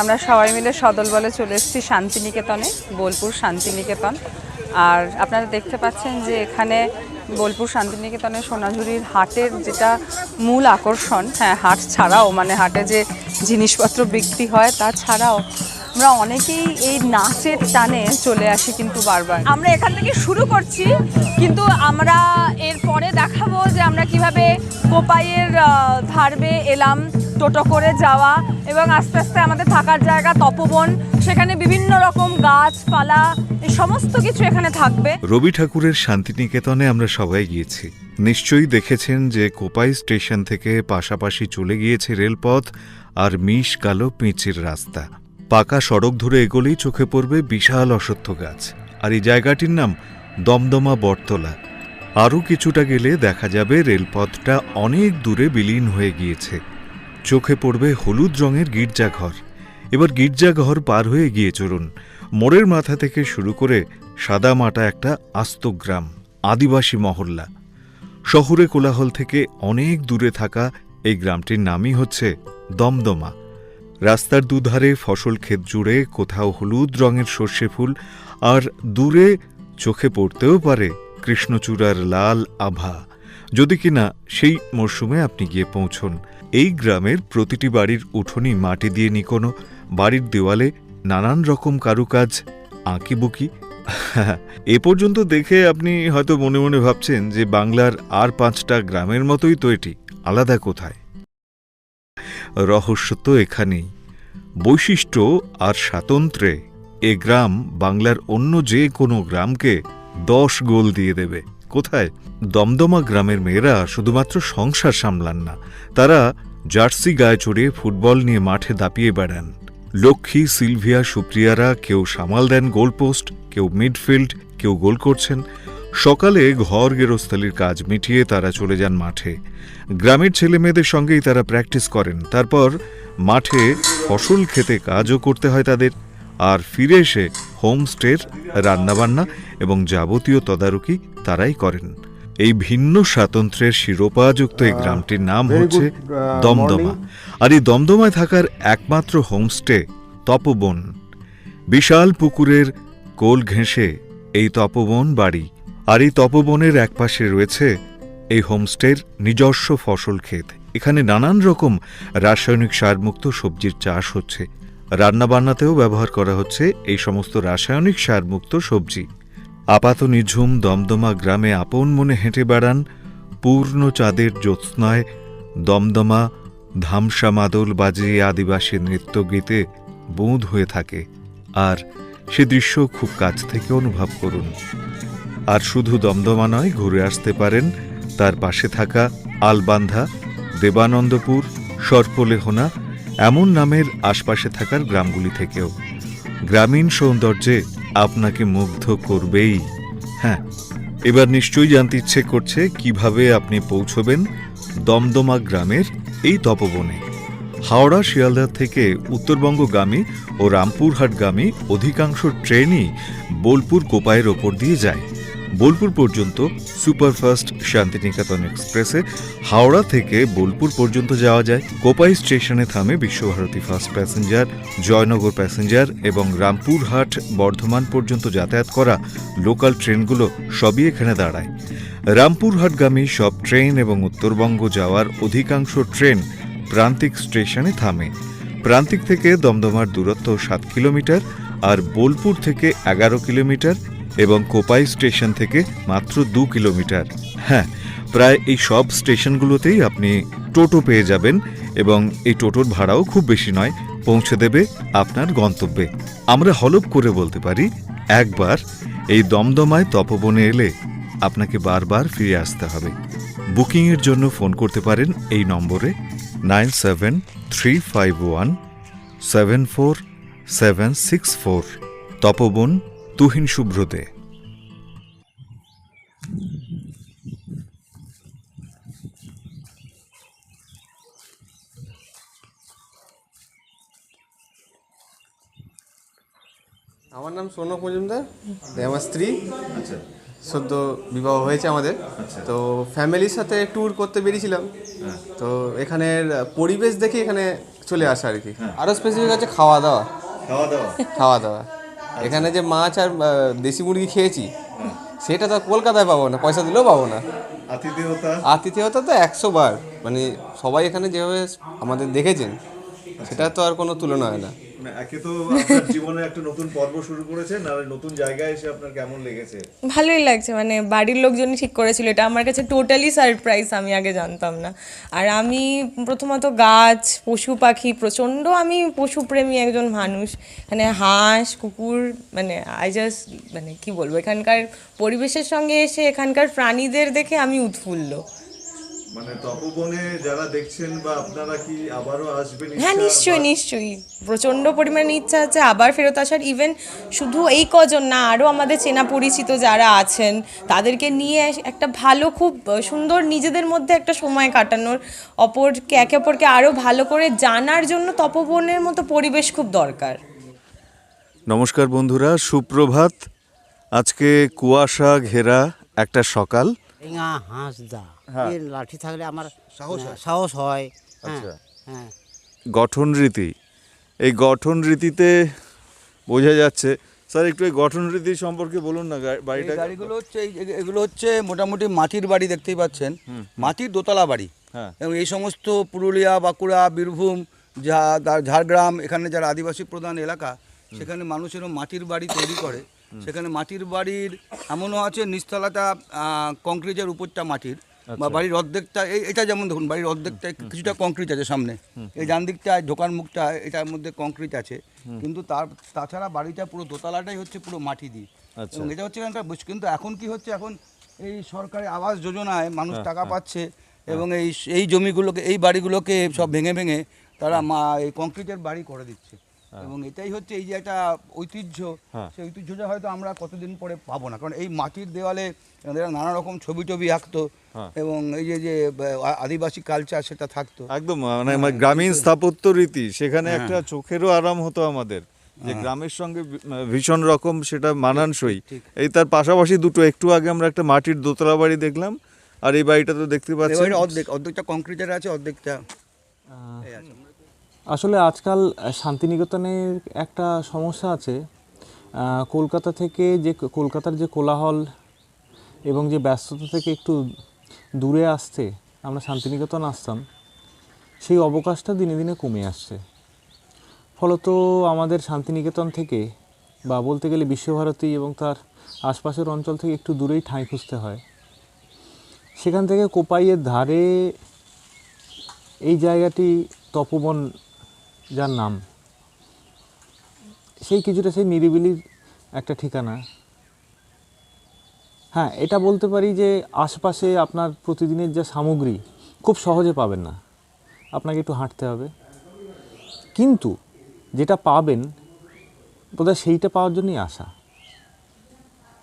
আমরা সবাই মিলে সদল বলে চলে এসেছি শান্তিনিকেতনে, বোলপুর শান্তিনিকেতন। আর আপনারা দেখতে পাচ্ছেন যে এখানে বোলপুর শান্তিনিকেতনে সোনাঝুরির হাটের যেটা মূল আকর্ষণ হ্যাঁ হাট ছাড়াও মানে হাটে যে জিনিসপত্র বিক্রি হয় তা ছাড়াও আমরা অনেকেই এই নাচের টানে চলে আসি কিন্তু বারবার। আমরা এখান থেকে শুরু করছি, কিন্তু আমরা এরপরে দেখাবো যে আমরা কীভাবে কোপাইয়ের ধারবে এলাম। টোটো করে যাওয়া এবং আস্তে আস্তে আমাদের থাকার জায়গা, তপবন, সেখানে বিভিন্ন রকম গাছপালা, এই সমস্ত কিছু এখানে থাকবে। রবি ঠাকুরের শান্তিনিকেতনে আমরা সবাই গিয়েছি। নিশ্চয়ই দেখেছেন যে কোপাই স্টেশন থেকে পাশাপাশি চলে গিয়েছে রেলপথ আর মিশ কালো পিচের রাস্তা। পাকা সড়ক ধরে এগোলেই চোখে পড়বে বিশাল অশ্বত্থ গাছ। আর এই জায়গাটির নাম দমদমা বটতলা। আরও কিছুটা গেলে দেখা যাবে রেলপথটা অনেক দূরে বিলীন হয়ে গিয়েছে। চোখে পড়বে হলুদ রঙের গির্জাঘর। এবার গির্জাঘর পার হয়ে গিয়ে চলুন। মোড়ের মাথা থেকে শুরু করে সাদা মাটা একটা আস্ত গ্রাম, আদিবাসী মহল্লা। শহরে কোলাহল থেকে অনেক দূরে থাকা এই গ্রামটির নামই হচ্ছে দমদমা। রাস্তার দুধারে ফসল ক্ষেত জুড়ে কোথাও হলুদ রঙের সর্ষে ফুল, আর দূরে চোখে পড়তেও পারে কৃষ্ণচূড়ার লাল আভা। যদি কিনা সেই মরশুমে আপনি গিয়ে পৌঁছন। এই গ্রামের প্রতিটি বাড়ির উঠোনই মাটি দিয়ে নিকোনো, বাড়ির দেওয়ালে নানান রকম কারুকাজ, আঁকিবুকি। এ পর্যন্ত দেখে আপনি হয়তো মনে মনে ভাবছেন যে বাংলার আর পাঁচটা গ্রামের মতোই তো এটি, আলাদা কোথায়? রহস্য তো এখানেই। বৈশিষ্ট্য আর স্বাতন্ত্র্যে এ গ্রাম বাংলার অন্য যে কোনো গ্রামকে দশ গোল দিয়ে দেবে। কোথায়? দমদমা গ্রামের মেয়েরা শুধুমাত্র সংসার সামলান না, তারা জার্সি গায়ে চড়ে ফুটবল নিয়ে মাঠে দাপিয়ে বেড়ান। লক্ষ্মী, সিলভিয়া, সুপ্রিয়ারা কেউ সামাল দেন গোলপোস্ট কেউ মিডফিল্ড, কেউ গোল করছেন। সকালে ঘর গেরস্থালির কাজ মিটিয়ে তারা চলে যান মাঠে। গ্রামের ছেলে মেয়েদের সঙ্গেই তারা প্র্যাকটিস করেন। তারপর মাঠে ফসল খেতে কাজও করতে হয় তাদের। আর ফিরে এসে হোমস্টের রান্নাবান্না এবং যাবতীয় তদারকি তারাই করেন। এই ভিন্ন স্বাতন্ত্র্যের শিরোপাযুক্ত এই গ্রামটির নাম হচ্ছে দমদমা। আর এই দমদমায় থাকার একমাত্র হোমস্টে তপবন। বিশাল পুকুরের কোল ঘেঁষে এই তপবন বাড়ি। আর এই তপবনের একপাশে রয়েছে এই হোমস্টের নিজস্ব ফসল ক্ষেত। এখানে নানান রকম রাসায়নিক সারমুক্ত সবজির চাষ হচ্ছে। রান্নাবান্নাতেও ব্যবহার করা হচ্ছে এই সমস্ত রাসায়নিক সারমুক্ত সবজি। আপাত নিঝুম দমদমা গ্রামে আপন মনে হেঁটে বেড়ান পূর্ণ চাঁদের জ্যোৎস্নায় দমদমা ধামসা মাদল বাজিয়ে আদিবাসী নৃত্য গীতে বুঁদ হয়ে থাকে। আর সে দৃশ্য খুব কাছ থেকে অনুভব করুন। আর শুধু দমদমা নয়, ঘুরে আসতে পারেন তার পাশে থাকা আলবান্ধা, দেবানন্দপুর, সর্পলেহনা এমন নামের আশপাশে থাকার গ্রামগুলি থেকেও। গ্রামীণ সৌন্দর্যে আপনাকে মুগ্ধ করবেই। হ্যাঁ এবার নিশ্চয়ই জানতে ইচ্ছে করছে কীভাবে আপনি পৌঁছবেন দমদমা গ্রামের এই তপবনে। হাওড়া, শিয়ালদা থেকে উত্তরবঙ্গগামী ও রামপুরহাটগামী অধিকাংশ ট্রেনই বোলপুর কোপায়ের ওপর দিয়ে যায়। বোলপুর পর্যন্ত সুপারফাস্ট শান্তিনিকেতন এক্সপ্রেসে হাওড়া থেকে বোলপুর পর্যন্ত যাওয়া যায়। কোপাই স্টেশনে থামে Viswabharati first passenger, Joynagar passenger এবং রামপুরহাট বর্ধমান পর্যন্ত যাতায়াত করা লোকাল ট্রেনগুলো সবই এখানে দাঁড়ায়। রামপুরহাটগামী সব ট্রেন এবং উত্তরবঙ্গ যাওয়ার অধিকাংশ ট্রেন প্রান্তিক স্টেশনে থামে। প্রান্তিক থেকে দমদমার দূরত্ব সাত কিলোমিটার আর বোলপুর থেকে এগারো কিলোমিটার। এবং কোপাই স্টেশন থেকে মাত্র দু কিলোমিটার। হ্যাঁ প্রায় এই সব স্টেশনগুলোতেই আপনি টোটো পেয়ে যাবেন এবং এই টোটোর ভাড়াও খুব বেশি নয়, পৌঁছে দেবে আপনার গন্তব্যে। আমরা হলপ করে বলতে পারি, একবার এই দমদমায় তপবনে এলে আপনাকে বারবার ফিরে আসতে হবে। বুকিংয়ের জন্য ফোন করতে পারেন এই নম্বরে nine seven three five one seven four seven six four. Tapoban Tuhin সুব্রতে। আমার নাম সৌনক মজুমদার আমার স্ত্রী। সদ্য বিবাহ হয়েছে আমাদের। তো ফ্যামিলির সাথে ট্যুর করতে বেরিয়েছিলাম। তো এখানের পরিবেশ দেখে এখানে চলে আসা আর কি। আরও স্পেসিফিক আছে খাওয়া দাওয়া। খাওয়া দাওয়া। খাওয়া দাওয়া। এখানে যে মাছ আর দেশি মুরগি খেয়েছি সেটা তো কলকাতায় পাবো না পয়সা দিলেও পাবো না। আতিথেয়তা? আতিথেয়তা তো একশো বার মানে সবাই এখানে যেভাবে আমাদের দেখেছেন সেটা তো আর কোনো তুলনা হয় না। একে তো আপনার জীবনে একটা নতুন পর্ব শুরু করেছেন আর নতুন জায়গায় এসে আপনার কেমন লেগেছে? ভালোই লাগছে মানে বাড়ির লোকজনই ঠিক করেছিল এটা। আমার কাছে টোটালি সারপ্রাইজ আমি আগে জানতাম না। আর আমি প্রথমত গাছ, পশু পাখি, প্রচণ্ড আমি পশুপ্রেমী একজন মানুষ। মানে হাঁস, কুকুর মানে আই জাস্ট মানে কি বলব, এখানকার পরিবেশের সঙ্গে এসে এখানকার প্রাণীদের দেখে আমি উৎফুল্ল। মানে তপবনে যারা দেখছেন বা আপনারা কি আবারও আসবেন হ্যাঁ নিশ্চয়ই নিশ্চয়ই। প্রচণ্ড পরিমাণে ইচ্ছা আছে আবার ফেরত আসার। ইভেন শুধু এই কজন না আরও আমাদের চেনা পরিচিত যারা আছেন তাদেরকে নিয়ে একটা ভালো খুব সুন্দর নিজেদের মধ্যে একটা সময় কাটানোর অপরকে একে অপরকে আরও ভালো করে জানার জন্য তপবনের মতো পরিবেশ খুব দরকার। নমস্কার বন্ধুরা সুপ্রভাত। আজকে কুয়াশা ঘেরা একটা সকাল। ঠেঙা হাঁস দা লাঠি থাকলে আমার সাহস সাহস হয়। হ্যাঁ হ্যাঁ। গঠন রীতি। এই গঠন রীতিতে বোঝা যাচ্ছে। স্যার একটু এই গঠন রীতি সম্পর্কে বলুন না বাড়িটা। গাড়িগুলো হচ্ছে এই- এই- এগুলো হচ্ছে মোটামুটি মাটির বাড়ি দেখতেই পাচ্ছেন। মাটির দোতলা বাড়ি। হ্যাঁ। এবং এই সমস্ত পুরুলিয়া বাঁকুড়া বীরভূম যা ঝাড়গ্রাম এখানে যারা আদিবাসী প্রধান এলাকা সেখানে মানুষ এরকম মাটির বাড়ি তৈরি করে। সেখানে মাটির বাড়ির এমনও আছে নিচতলাটা আহ, কংক্রিটের উপরটা মাটির। বা বাড়ির অর্ধেকটা এই এটা যেমন দেখুন বাড়ির অর্ধেকটা কিছুটা কংক্রিট আছে সামনে। এই ডান দিকটা ঢোকার মুখটা এটার মধ্যে কংক্রিট আছে। কিন্তু তার তাছাড়া বাড়িটা পুরো দোতলাটাই হচ্ছে পুরো মাটি দিয়ে। আচ্ছা। এবং এটা হচ্ছে একটা কিন্তু এখন কি হচ্ছে এখন এই সরকারি আবাস যোজনায় মানুষ টাকা পাচ্ছে এবং এই এই জমিগুলোকে এই বাড়িগুলোকে সব ভেঙে ভেঙে তারা মা এই কংক্রিটের বাড়ি করে দিচ্ছে। এবং এটাই হচ্ছে এই যে একটা ঐতিহ্য হ্যাঁ। সেই ঐতিহ্যটা হয়তো আমরা কতদিন পরে পাবো না। কারণ এই মাটির দেওয়ালে এরা নানা রকম ছবি টবি আঁকতো হ্যাঁ। এবং এই যে যে আদিবাসী কালচার সেটা থাকতো। একদম মানে গ্রামীণ স্থাপত্য রীতি সেখানে একটা চোখেরও আরাম হতো আমাদের যে গ্রামের সঙ্গে ভীষণ রকম সেটা মানানসই। এই তার পাশাপাশি দুটো একটু আগে আমরা একটা মাটির দোতলা বাড়ি দেখলাম আর এই বাড়িটা তো দেখতে বাড়িটা অর্ধেক অর্ধেকটা কংক্রিটের আছে অর্ধেকটা এই আছে। আসলে আজকাল শান্তিনিকেতনের একটা সমস্যা আছে। কলকাতা থেকে যে, কলকাতার যে কোলাহল এবং যে ব্যস্ততা থেকে একটু দূরে আসতে আমরা শান্তিনিকেতন আসতাম, সেই অবকাশটা দিনে দিনে কমে আসছে। ফলত আমাদের শান্তিনিকেতন থেকে বা বলতে গেলে বিশ্বভারতী এবং তার আশপাশের অঞ্চল থেকে একটু দূরেই ঠাঁই খুঁজতে হয়। সেখান থেকে কোপাইয়ের ধারে এই জায়গাটি তপবন যার নাম। সেই কিছুটা সেই নিরিবিলির একটা ঠিকানা। হ্যাঁ এটা বলতে পারি যে আশপাশে আপনার প্রতিদিনের যা সামগ্রী, খুব সহজে পাবেন না। আপনাকে একটু হাঁটতে হবে। কিন্তু যেটা পাবেন, বোধহয় সেইটা পাওয়ার জন্যই আসা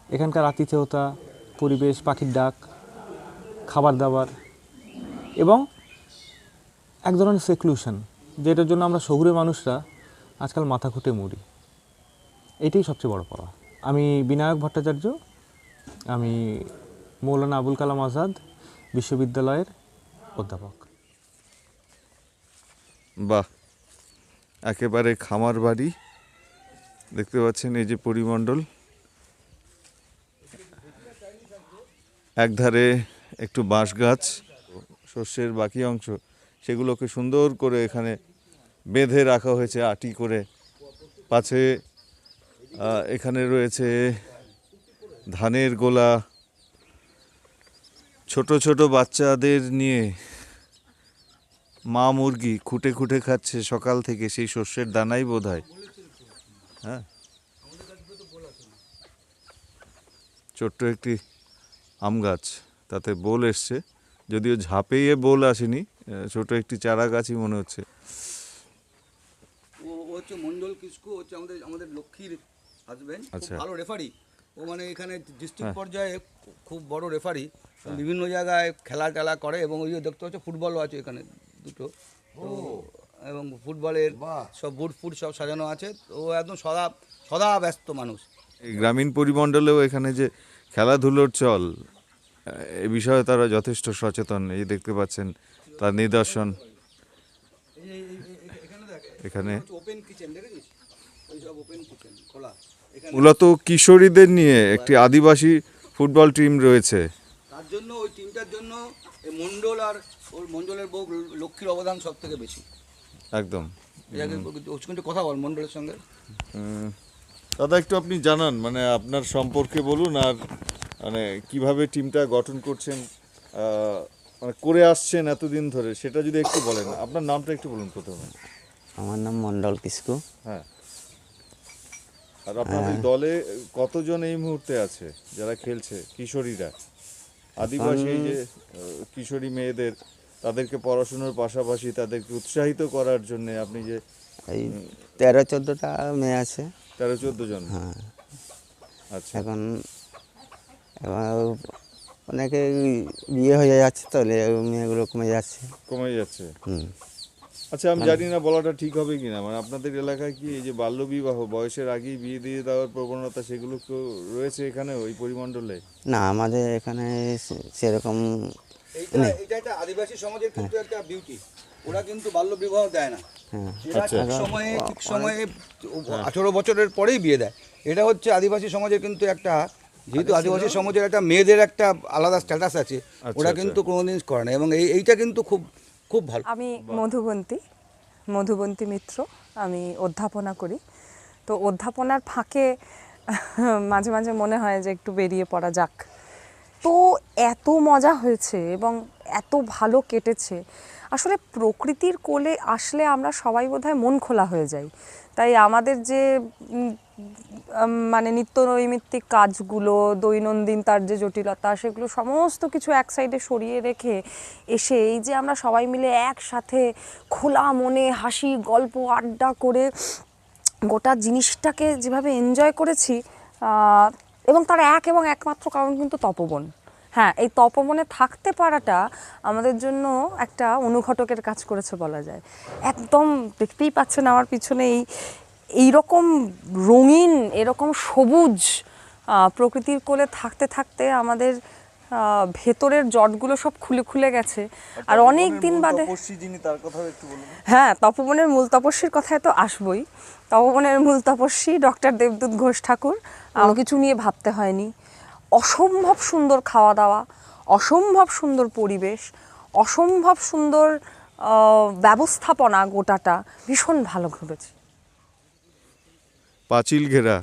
এখানকার আতিথেয়তা, পরিবেশ, পাখির ডাক, খাবার দাবার এবং এক ধরনের সেক্লুশন যেটার জন্য আমরা শহুরে মানুষরা আজকাল মাথা খুঁটে মরি। এটাই সবচেয়ে বড় পাওয়া আমি বিনায়ক ভট্টাচার্য, আমি মৌলানা আবুল কালাম আজাদ, বিশ্ববিদ্যালয়ের অধ্যাপক। বাহ, একেবারে খামার বাড়ি। দেখতে পাচ্ছেন এই যে পরিমণ্ডল। একধারে একটু বাঁশ গাছ শস্যের বাকি অংশ। সেগুলোকে সুন্দর করে এখানে বেঁধে রাখা হয়েছে, আটি করে। পাছে এখানে রয়েছে ধানের গোলা। ছোট ছোট বাচ্চাদের নিয়ে মা মুরগি খুঁটে খুঁটে খাচ্ছে সকাল থেকে, সেই শস্যের দানাই বোধ হয় হ্যাঁ? ছোট্ট একটি আম গাছ, তাতে বোল এসছে। যদিও ঝাঁপেইয়ে বোল আসেনি ছোট একটি চারা গাছই মনে হচ্ছে। ও ও হচ্ছে মন্ডল কিসকু হচ্ছে আমাদের আমাদের লক্ষ্মীর হাজবেন্ড আচ্ছা। ভালো রেফারি ও মানে এখানে ডিস্ট্রিক্ট পর্যায়ে খুব বড় রেফারি বিভিন্ন জায়গায় খেলা টেলা করে এবং ওই দেখতে হচ্ছে ফুটবলও আছে এখানে দুটো। তো এবং ফুটবলের সব বুট ফুট সব সাজানো আছে। তো ও একদম সদা সদা ব্যস্ত মানুষ। এই গ্রামীণ পরিমণ্ডলেও এখানে যে খেলাধুলোর চল এ বিষয়ে তারা যথেষ্ট সচেতন। এই দেখতে পাচ্ছেন তার নিদর্শন। এখানে মূলত কিশোরীদের নিয়ে একটি আদিবাসী ফুটবল টিম রয়েছে। তার জন্য ওই টিমটার জন্য এই মণ্ডল আর ওর মণ্ডলের বউ লক্ষ্মীর অবদান সব থেকে বেশি। একদম। কথা বল মণ্ডলের সঙ্গে। দাদা একটু আপনি জানান মানে আপনার সম্পর্কে বলুন আর মানে কীভাবে টিমটা গঠন করছেন মানে করে আসছেন এতদিন ধরে সেটা যদি একটু বলেন। আপনার নামটা একটু বলুন প্রথমে। আমার নাম মন্ডল কিসকু। হ্যাঁ। আর আপনাদের দলে কতজন এই মুহূর্তে আছে যারা খেলছে? কিশোরীরা। আদিবাসী এই যে কিশোরী মেয়েদের তাদেরকে পড়াশোনার পাশাপাশি তাদেরকে উৎসাহিত করার জন্য আপনি যে এই তেরো চোদ্দোটা মেয়ে আছে। তেরো চোদ্দ জন। হ্যাঁ। আচ্ছা। এখন অনেকে বিয়ে হয়ে যাচ্ছে তো লে- মেয়েগুলো কমে যাচ্ছে। কমে যাচ্ছে। হুম। আচ্ছা আমি জানি না বলাটা ঠিক হবে কিনা। মানে আপনাদের এলাকায় কি এই যে বাল্যবিবাহ বয়সের আগেই বিয়ে দিয়ে দেওয়ার প্রবণতা সেগুলো তো রয়েছে এখানে ওই পরিমণ্ডলে? না আমাদের এখানে সেরকম এটা একটা আদিবাসী সমাজের কিন্তু একটা বিউটি ওরা কিন্তু বাল্য বিবাহ দেয় না। হ্যাঁ। এরা ঠিক সময়ে ঠিক সময়ে আঠেরো বছরের পরেই বিয়ে দেয়। এটা হচ্ছে আদিবাসী সমাজের কিন্তু একটা যেহেতু আদিবাসী সমাজের একটা মেয়েদের একটা আলাদা স্ট্যাটাস আছে ওরা কিন্তু কোনোদিন করে না এবং এই এইটা কিন্তু খুব খুব ভালো। আমি মধুবন্তী মধুবন্তী মিত্র আমি অধ্যাপনা করি। তো অধ্যাপনার ফাঁকে মাঝে মাঝে মনে হয় যে একটু বেরিয়ে পড়া যাক। তো এত মজা হয়েছে এবং এত ভালো কেটেছে। আসলে প্রকৃতির কোলে আসলে আমরা সবাই বোধহয় মন খোলা হয়ে যাই। তাই আমাদের যে মানে নিত্য নৈমিত্তিক কাজগুলো, দৈনন্দিন তার যে জটিলতা, সেগুলো সমস্ত কিছু এক সাইডে সরিয়ে রেখে এসে এই যে আমরা সবাই মিলে একসাথে খোলা মনে হাসি, গল্প, আড্ডা করে গোটা জিনিসটাকে যেভাবে এনজয় করেছি এবং তার এক এবং একমাত্র কারণ কিন্তু তপবন। হ্যাঁ এই তপবনে থাকতে পারাটা আমাদের জন্য একটা অনুঘটকের কাজ করেছে বলা যায়। একদম দেখতেই পাচ্ছেন আমার পিছনে এই এইরকম রঙিন এরকম সবুজ প্রকৃতির কোলে থাকতে থাকতে আমাদের ভেতরের জটগুলো সব খুলে খুলে গেছে। আর অনেক দিন বাদে হ্যাঁ তপবনের মূল তপস্বীর কথায় তো আসবই। তপবনের মূল তপস্বী ডক্টর দেবদূত ঘোষ ঠাকুর। কোনো কিছু নিয়ে ভাবতে হয়নি। অসম্ভব সুন্দর খাওয়া দাওয়া অসম্ভব সুন্দর পরিবেশ অসম্ভব সুন্দর ব্যবস্থাপনা গোটাটা ভীষণ ভালো ঘুরেছে পাঁচিল ঘেরা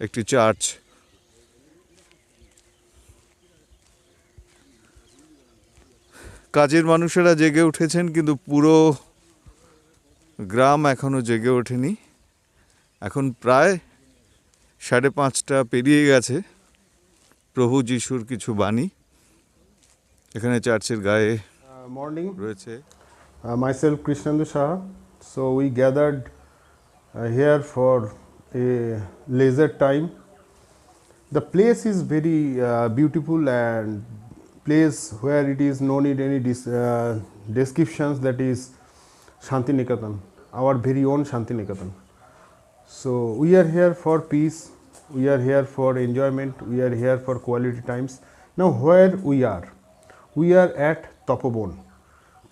একটি চার্চ। কাজের মানুষেরা জেগে উঠেছেন কিন্তু পুরো গ্রাম এখনও জেগে ওঠেনি। এখন প্রায় সাড়ে পাঁচটা পেরিয়ে গেছে। প্রভু যিশুর কিছু বাণী এখানে চার্চের গায়ে মর্নিং রয়েছে। Uh, myself Krishnendu so So we gathered uh, here for a leisure time. The place is very uh, beautiful and place where it is no need any uh, descriptions that is Shanti Niketan, our very own Shanti Niketan. So we are here for peace, we are here for enjoyment, we are here for quality times. Now where we are? We are at Topobon.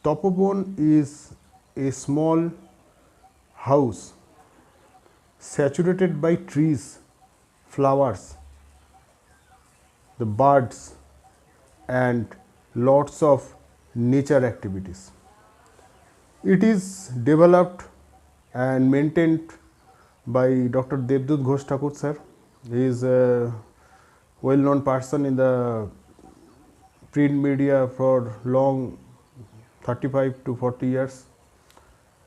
Topobon is a small house saturated by trees, flowers, the birds and lots of nature activities. It is developed and maintained by Dr. Devdut Ghosh Thakur sir. He is a well-known person in the print media for long 35 to 40 years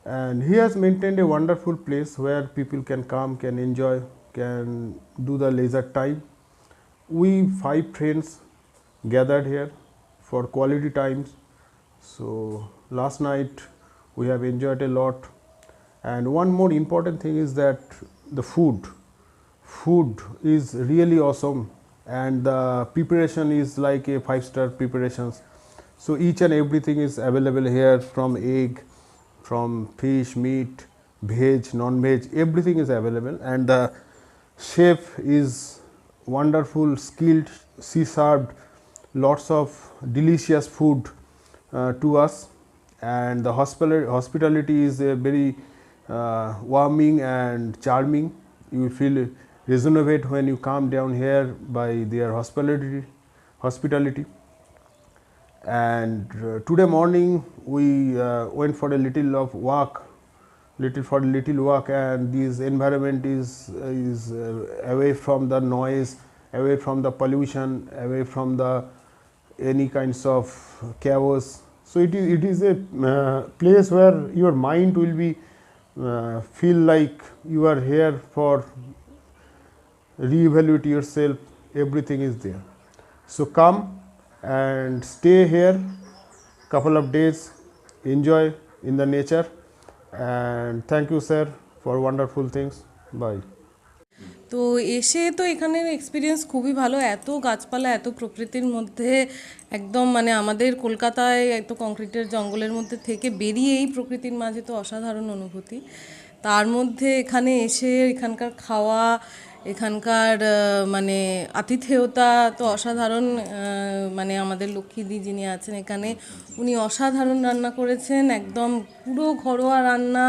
and he has maintained a wonderful place where people can come can enjoy can do the leisure time. We five friends gathered here for quality times. So last night we have enjoyed a lot. And one more important thing is that the food food is really awesome. And the preparation is like a five star preparations. So each and everything is available here from egg from fish meat veg non veg everything is available and the chef is wonderful skilled she served lots of delicious food uh, to us and the hospitality is uh, very uh, warming and charming. You feel rejuvenate when you come down here by their hospitality. hospitality. And uh, today morning we uh, went for a little of walk, little for little walk, and this environment is is uh, away from the noise, away from the pollution, away from the any kinds of chaos. So it is it is a uh, place where your mind will be uh, feel like you are here for reevaluate yourself. Everything is there. So come and stay here. Couple of days, enjoy in the nature. And thank you, sir, for wonderful things. Bye. তো এসে তো এখানের experience খুবই ভালো। এত গাছপালা, এত প্রকৃতির মধ্যে একদম মানে আমাদের কলকাতায় এত কংক্রিটের জঙ্গলের মধ্যে থেকে বেরিয়ে এই প্রকৃতির মাঝে তো অসাধারণ অনুভূতি। তার মধ্যে এখানে এসে এখানকার খাওয়া এখানকার মানে আতিথেয়তা তো অসাধারণ মানে আমাদের লক্ষ্মীদি যিনি আছেন এখানে, উনি অসাধারণ রান্না করেছেন, একদম পুরো ঘরোয়া রান্না,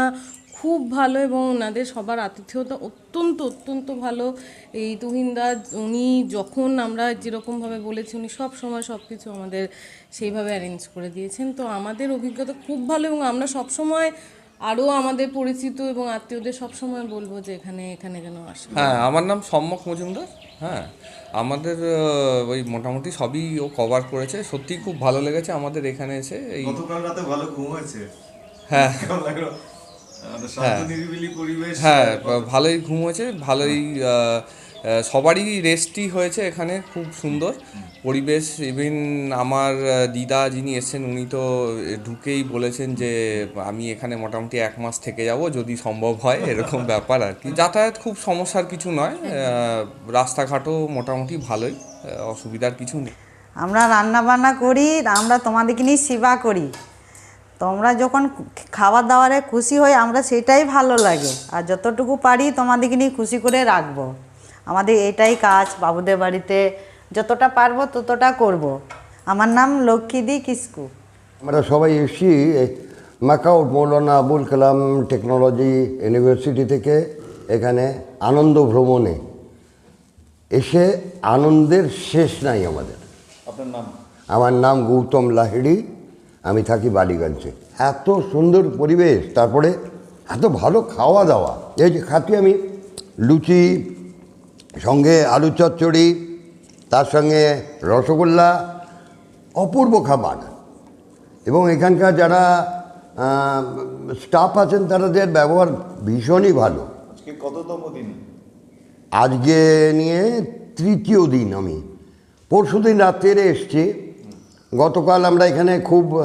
খুব ভালো এবং ওনাদের সবার আতিথেয়তা অত্যন্ত অত্যন্ত ভালো। এই তুহিনদা, উনি যখন আমরা যেরকমভাবে বলেছি, উনি সব সময় সব কিছু আমাদের সেইভাবে অ্যারেঞ্জ করে দিয়েছেন। তো আমাদের অভিজ্ঞতা খুব ভালো এবং আমরা সব সময় আরও আমাদের পরিচিত এবং আত্মীয়দের সব সময় বলব যে এখানে এখানে যেন আসে। হ্যাঁ আমার নাম সম্যক মজুমদার হ্যাঁ। আমাদের ওই মোটামুটি সবই ও কভার করেছে। সত্যি খুব ভালো লেগেছে আমাদের এখানে এসে এই গতকাল রাতে ভালো ঘুম হয়েছে হ্যাঁ। পরিবেশ। হ্যাঁ ভালোই ঘুম হয়েছে ভালোই সবারই রেস্টই হয়েছে এখানে, খুব সুন্দর। পরিবেশ ইভিন আমার দিদা যিনি এসেছেন, উনি তো ঢুকেই বলেছেন যে, আমি এখানে মোটামুটি এক মাস থেকে যাব, যদি সম্ভব হয়, এরকম ব্যাপার আর কি। যাতায়াত খুব সমস্যার কিছু নয় রাস্তাঘাটও মোটামুটি ভালোই অসুবিধার কিছু নেই। আমরা রান্না বান্না করি, আমরা তোমাদেরকে নিয়ে সেবা করি। তোমরা যখন খাবার দাবারে খুশি হই আমরা সেটাই ভালো লাগে। আর যতটুকু পারি তোমাদেরকে নিয়ে খুশি করে রাখব। আমাদের এটাই কাজ বাবুদের বাড়িতে যতটা পারব ততটা করব। আমার নাম লক্ষ্মীদি কিস্কু। আমরা সবাই এসেছি মাকাও মৌলানা আবুল কালাম টেকনোলজি ইউনিভার্সিটি থেকে এখানে আনন্দ ভ্রমণে। এসে আনন্দের শেষ নাই আমাদের। আপনার নাম? আমার নাম গৌতম লাহিড়ি আমি থাকি বালিগঞ্জে। এত সুন্দর পরিবেশ তারপরে এত ভালো খাওয়া দাওয়া। এই যে খাচ্ছি আমি লুচি সঙ্গে আলু চচ্চড়ি তার সঙ্গে রসগোল্লা অপূর্ব খাবার। এবং এখানকার যারা স্টাফ আছেন তাদের ব্যবহার ভীষণই ভালো। কততম দিন? আজকে নিয়ে তৃতীয় দিন আমি। পরশু দিন রাত্রে এসছি। গতকাল আমরা এখানে খুব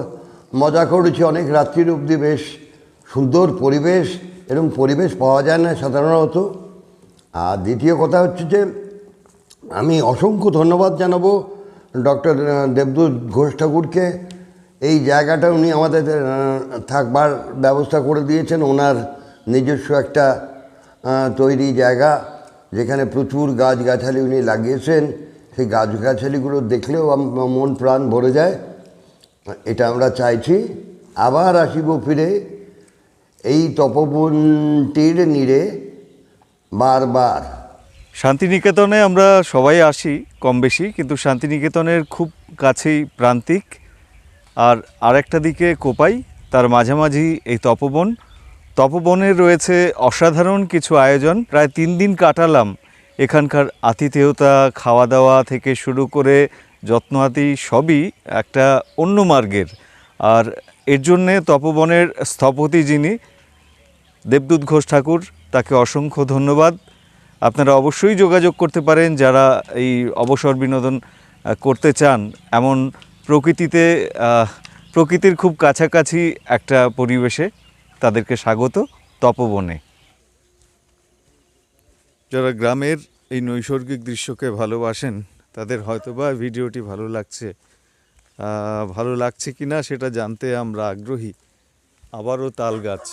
মজা করেছি। অনেক রাত্রির অবধি বেশ সুন্দর পরিবেশ। এরকম পরিবেশ পাওয়া যায় না সাধারণত। আর দ্বিতীয় কথা হচ্ছে যে আমি অসংখ্য ধন্যবাদ জানাব ডক্টর দেবদূত ঘোষ ঠাকুরকে। এই জায়গাটা উনি আমাদের থাকবার ব্যবস্থা করে দিয়েছেন। ওনার নিজস্ব একটা তৈরি জায়গা যেখানে প্রচুর গাছগাছালি উনি লাগিয়েছেন। সেই গাছগাছালিগুলো দেখলেও মন প্রাণ ভরে যায়। এটা আমরা চাইছি। আবার আসিব ফিরে এই তপবনটির নীড়ে বারবার। শান্তিনিকেতনে আমরা সবাই আসি, কম বেশি, কিন্তু শান্তিনিকেতনের খুব কাছেই প্রান্তিক। আর আরেকটা দিকে কোপাই, তার মাঝামাঝি এই তপবন। তপবনের রয়েছে অসাধারণ কিছু আয়োজন। প্রায় তিন দিন কাটালাম এখানকার আতিথেয়তা খাওয়া দাওয়া থেকে শুরু করে যত্নআতি সবই একটা অন্য মার্গের। আর এর জন্যে তপবনের স্থপতি যিনি, দেবদূত ঘোষ ঠাকুর তাকে অসংখ্য ধন্যবাদ। আপনারা অবশ্যই যোগাযোগ করতে পারেন যারা এই অবসর বিনোদন করতে চান। এমন প্রকৃতিতে প্রকৃতির খুব কাছাকাছি একটা পরিবেশে তাদেরকে স্বাগত তপবনে। যারা গ্রামের এই নৈসর্গিক দৃশ্যকে ভালোবাসেন, তাদের হয়তোবা ভিডিওটি ভালো লাগছে। ভালো লাগছে কি না সেটা জানতে আমরা আগ্রহী। আবারও তাল গাছ।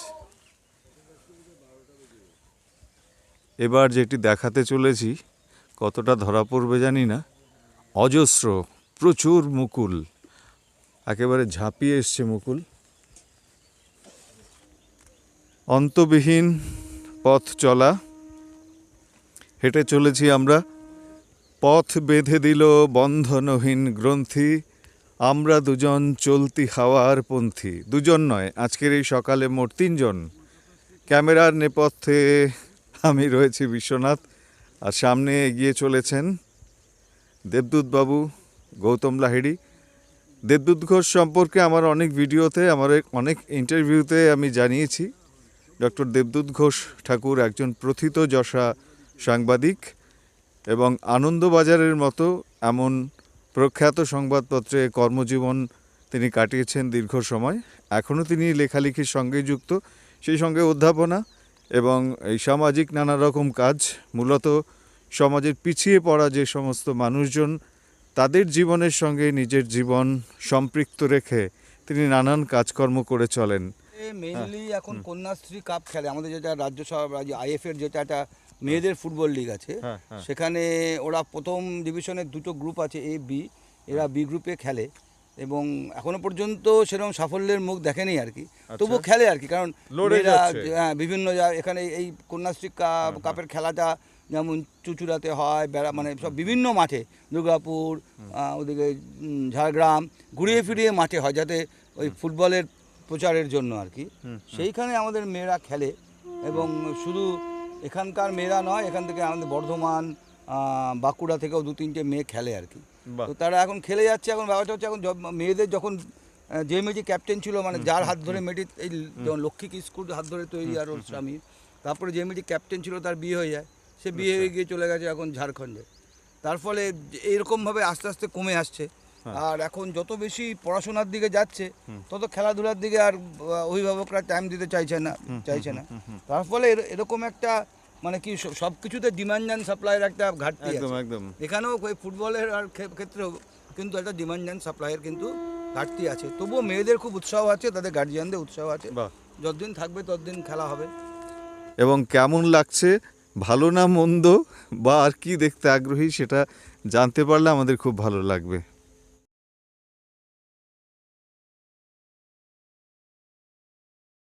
এবার যেটি দেখাতে চলেছি, কতটা ধরা পড়বে জানি না। অজস্র, প্রচুর মুকুল। একেবারে ঝাঁপিয়ে এসছে মুকুল। অন্তবিহীন পথ চলা। হেঁটে চলেছি আমরা। পথ বেঁধে দিল বন্ধনহীন গ্রন্থি। আমরা দুজন চলতি হাওয়ার পন্থী। দুজন নয়, আজকের এই সকালে মোট তিনজন। ক্যামেরার নেপথ্যে আমি রয়েছি বিশ্বনাথ আর সামনে এগিয়ে চলেছেন দেবদূত বাবু গৌতম লাহিড়ি। দেবদূত ঘোষ সম্পর্কে আমার অনেক ভিডিওতে, আমার অনেক ইন্টারভিউতে আমি জানিয়েছি। ডক্টর দেবদূত ঘোষ ঠাকুর একজন প্রথিত যশা সাংবাদিক এবং আনন্দবাজারের মতো এমন প্রখ্যাত সংবাদপত্রে কর্মজীবন তিনি কাটিয়েছেন দীর্ঘ সময়। এখনও তিনি লেখালেখির সঙ্গে যুক্ত, সেই সঙ্গে অধ্যাপনা। এবং এই সামাজিক নানা রকম কাজ মূলত সমাজের পিছিয়ে পড়া যে সমস্ত মানুষজন তাদের জীবনের সঙ্গে নিজের জীবন সম্পৃক্ত রেখে তিনি নানান কাজকর্ম করে চলেন। মেইনলি এখন কন্যাশ্রী কাপ খেলে। আমাদের যেটা রাজ্য সভা আইএফ এর যেটা একটা মেয়েদের ফুটবল লিগ আছে হ্যাঁ, হ্যাঁ। সেখানে ওরা প্রথম ডিভিশনের দুটো গ্রুপ আছে এ বি এরা বি গ্রুপে খেলে। এবং এখনও পর্যন্ত সেরকম সাফল্যের মুখ দেখেনি আর কি। তবুও খেলে আর কি কারণ আচ্ছা। হ্যাঁ, বিভিন্ন এখানে এই কন্যাশ্রী কাপ কাপের খেলাটা যেমন চুচুড়াতে হয় বেড়া মানে সব বিভিন্ন মাঠে দুর্গাপুর ওদিকে ঝাড়গ্রাম ঘুরিয়ে ফিরিয়ে মাঠে হয় যাতে ওই ফুটবলের প্রচারের জন্য আর কি। সেইখানে আমাদের মেয়েরা খেলে এবং শুধু এখানকার মেয়েরা নয় এখান থেকে আমাদের বর্ধমান বাঁকুড়া থেকেও দু তিনটে মেয়ে খেলে আর কি। তো তারা এখন খেলে যাচ্ছে এখন ব্যাপারটা হচ্ছে এখন মেয়েদের যখন যে মেয়েটি ক্যাপ্টেন ছিল মানে যার হাত ধরে মেয়েটি এই যেমন লক্ষ্মী স্কুল হাত ধরে তৈরি আর ওর স্বামী তারপরে যে মেয়েটি ক্যাপ্টেন ছিল তার বিয়ে হয়ে যায় সে বিয়ে হয়ে গিয়ে চলে গেছে এখন ঝাড়খণ্ডে। তার ফলে এইরকমভাবে আস্তে আস্তে কমে আসছে। আর এখন যত বেশি পড়াশোনার দিকে যাচ্ছে তত খেলাধুলার দিকে আর অভিভাবকরা টাইম দিতে চাইছে না চাইছে না। তার ফলে এর- এরকম একটা মানে কি সব কিছুতে ডিমান্ড অ্যান্ড সাপ্লাইয়ের একটা ঘাটতি একদম একদম। এখানেও ওই ফুটবলের আর ক্ষেত্রেও কিন্তু একটা ডিমান্ড অ্যান্ড সাপ্লাইয়ের কিন্তু ঘাটতি আছে। তবুও মেয়েদের খুব উৎসাহ আছে তাদের গার্জিয়ানদের উৎসাহ আছে। যতদিন থাকবে ততদিন খেলা হবে। এবং কেমন লাগছে? ভালো না মন্দ? বা আর কি দেখতে আগ্রহী সেটা জানতে পারলে আমাদের খুব ভালো লাগবে।